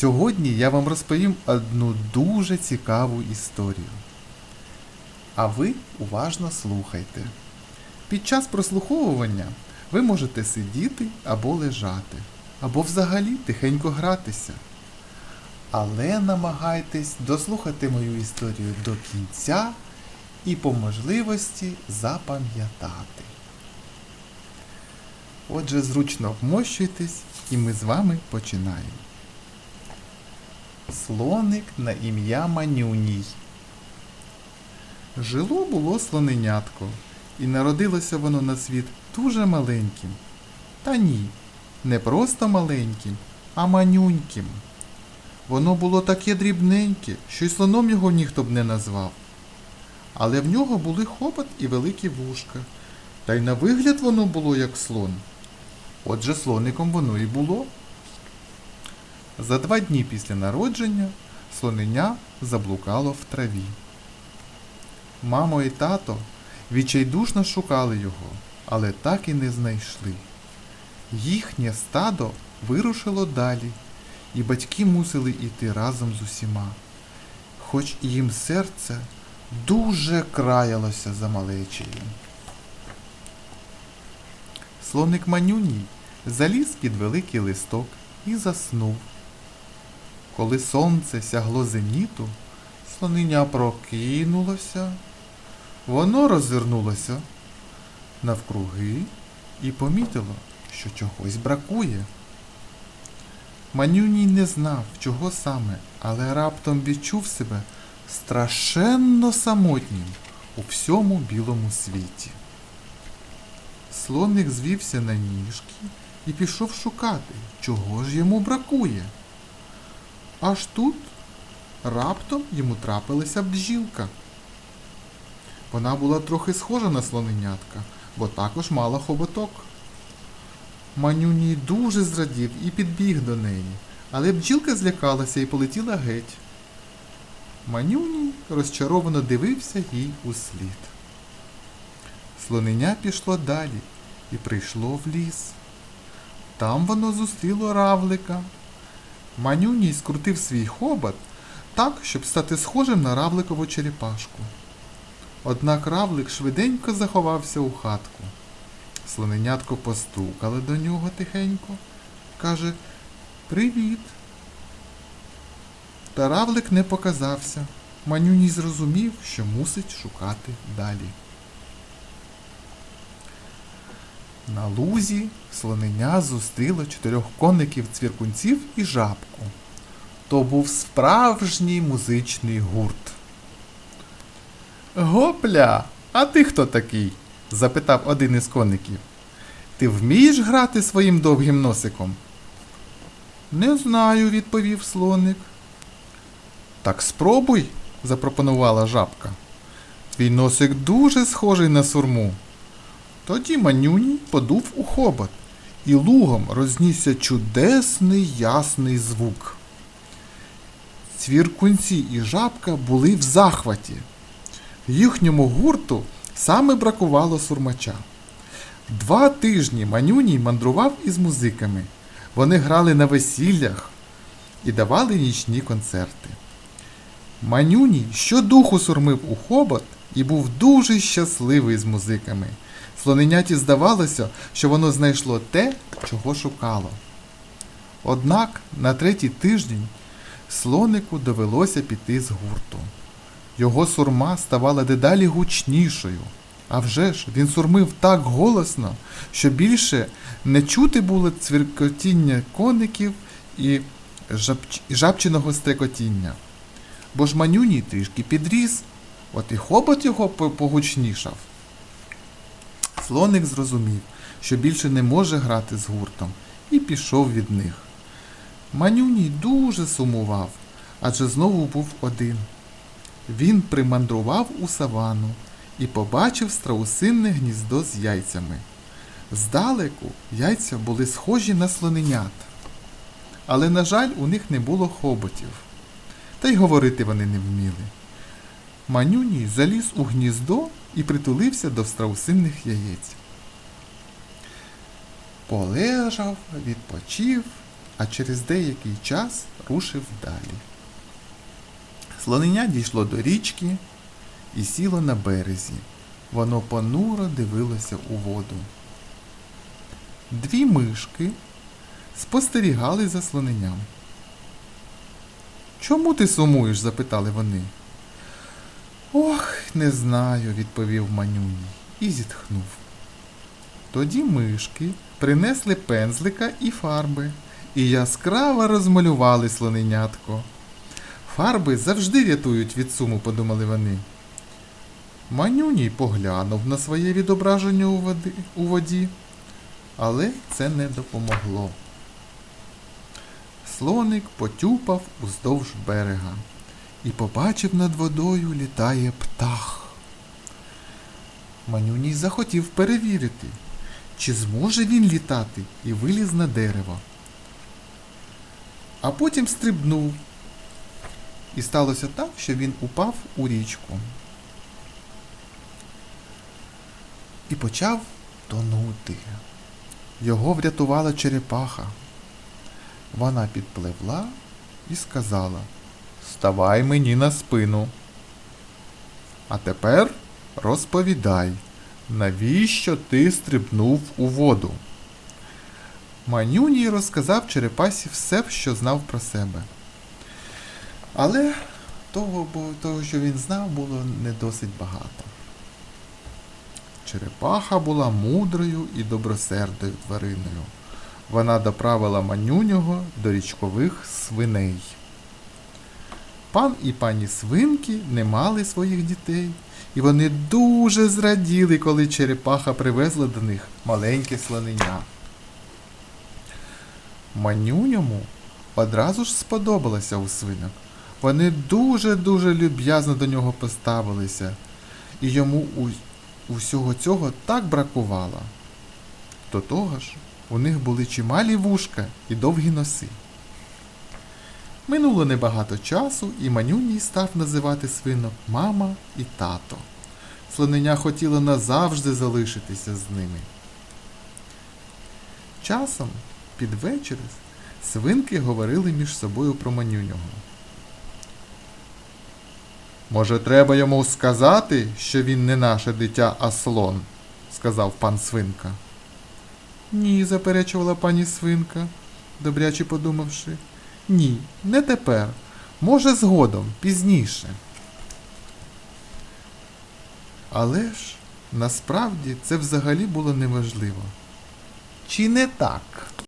Сьогодні я вам розповім одну дуже цікаву історію. А ви уважно слухайте. Під час прослуховування ви можете сидіти або лежати, або взагалі тихенько гратися. Але намагайтесь дослухати мою історію до кінця і по можливості запам'ятати. Отже, зручно вмощуйтесь, і ми з вами починаємо. Слоник на ім'я Манюній. Жило було слоненятко, і народилося воно на світ дуже маленьким. Та ні, не просто маленьким, а манюньким. Воно було таке дрібненьке, що й слоном його ніхто б не назвав. Але в нього були хобот і великі вушка, та й на вигляд воно було як слон. Отже, слоником воно і було. За два дні після народження слоненя заблукало в траві. Мамо і тато відчайдушно шукали його, але так і не знайшли. Їхнє стадо вирушило далі, і батьки мусили йти разом з усіма, хоч їм серце дуже краялося за малечею. Слоник манюній заліз під великий листок і заснув. Коли сонце сягло зеніту, слонення прокинулося. Воно розвернулося навкруги і помітило, що чогось бракує. Манюній не знав, чого саме, але раптом відчув себе страшенно самотнім у всьому білому світі. Слоник звівся на ніжки і пішов шукати, чого ж йому бракує. Аж тут раптом йому трапилася бджілка. Вона була трохи схожа на слоненятка, бо також мала хоботок. Манюній дуже зрадів і підбіг до неї, але бджілка злякалася і полетіла геть. Манюній розчаровано дивився їй услід. Слоненя пішло далі і прийшло в ліс. Там воно зустріло равлика. Манюній скрутив свій хобот так, щоб стати схожим на равликову черепашку. Однак равлик швиденько заховався у хатку. Слоненятко постукало до нього тихенько, каже Привіт. Та равлик не показався. Манюній зрозумів, що мусить шукати далі. На лузі слоненя зустріло чотирьох конників цвіркунців і жабку. То був справжній музичний гурт. Гопля, а ти хто такий? запитав один із конників. Ти вмієш грати своїм довгим носиком? Не знаю, відповів слоник. Так спробуй, запропонувала жабка. Твій носик дуже схожий на сурму. Тоді манюній подув у хобот, і лугом рознісся чудесний ясний звук. Цвіркунці і жабка були в захваті. Їхньому гурту саме бракувало сурмача. Два тижні манюній мандрував із музиками. Вони грали на весіллях і давали нічні концерти. Манюній щодуху сурмив у хобот і був дуже щасливий з музиками. Слоненяті здавалося, що воно знайшло те, чого шукало. Однак на третій тиждень слонику довелося піти з гурту. Його сурма ставала дедалі гучнішою. А вже ж він сурмив так голосно, що більше не чути було цвіркотіння коників і жабч... жабчиного стрекотіння. Бо ж манюній трішки підріс, от і хобот його погучнішав. Слоник зрозумів, що більше не може грати з гуртом, і пішов від них. Манюній дуже сумував, адже знову був один. Він примандрував у савану і побачив страусинне гніздо з яйцями. Здалеку яйця були схожі на слоненят, але, на жаль, у них не було хоботів, та й говорити вони не вміли. Манюній заліз у гніздо і притулився до страусинних яєць. Полежав, відпочив, а через деякий час рушив далі. Слонення дійшло до річки і сіло на березі. Воно понуро дивилося у воду. Дві мишки спостерігали за слоненням. Чому ти сумуєш? запитали вони. Ох, не знаю, відповів манюній і зітхнув. Тоді мишки принесли пензлика і фарби і яскраво розмалювали слоненятко. Фарби завжди рятують від суму, подумали вони. Манюній поглянув на своє відображення у, води, у воді, але це не допомогло. Слоник потюпав уздовж берега і побачив над водою літає птах. Манюній захотів перевірити, чи зможе він літати і виліз на дерево. А потім стрибнув. І сталося так, що він упав у річку. І почав тонути. Його врятувала черепаха. Вона підпливла і сказала: Ставай мені на спину. А тепер розповідай, навіщо ти стрибнув у воду? Манюній розказав черепасі все, що знав про себе. Але того, того, що він знав, було не досить багато. Черепаха була мудрою і добросердою твариною. Вона доправила манюнього до річкових свиней. Пан і пані свинки не мали своїх дітей, і вони дуже зраділи, коли черепаха привезла до них маленьке слонення. Манюньому одразу ж сподобалося у свинок. Вони дуже-дуже люб'язно до нього поставилися, і йому усього цього так бракувало. До того ж, у них були чималі вушка і довгі носи. Минуло небагато часу, і Манюній став називати свинок мама і тато. Слонення хотіло назавжди залишитися з ними. Часом, під вечір, свинки говорили між собою про манюнього. Може, треба йому сказати, що він не наше дитя, а слон, сказав пан свинка. Ні, заперечувала пані свинка, добряче подумавши. Ні, не тепер. Може, згодом, пізніше. Але ж насправді це взагалі було неважливо. Чи не так?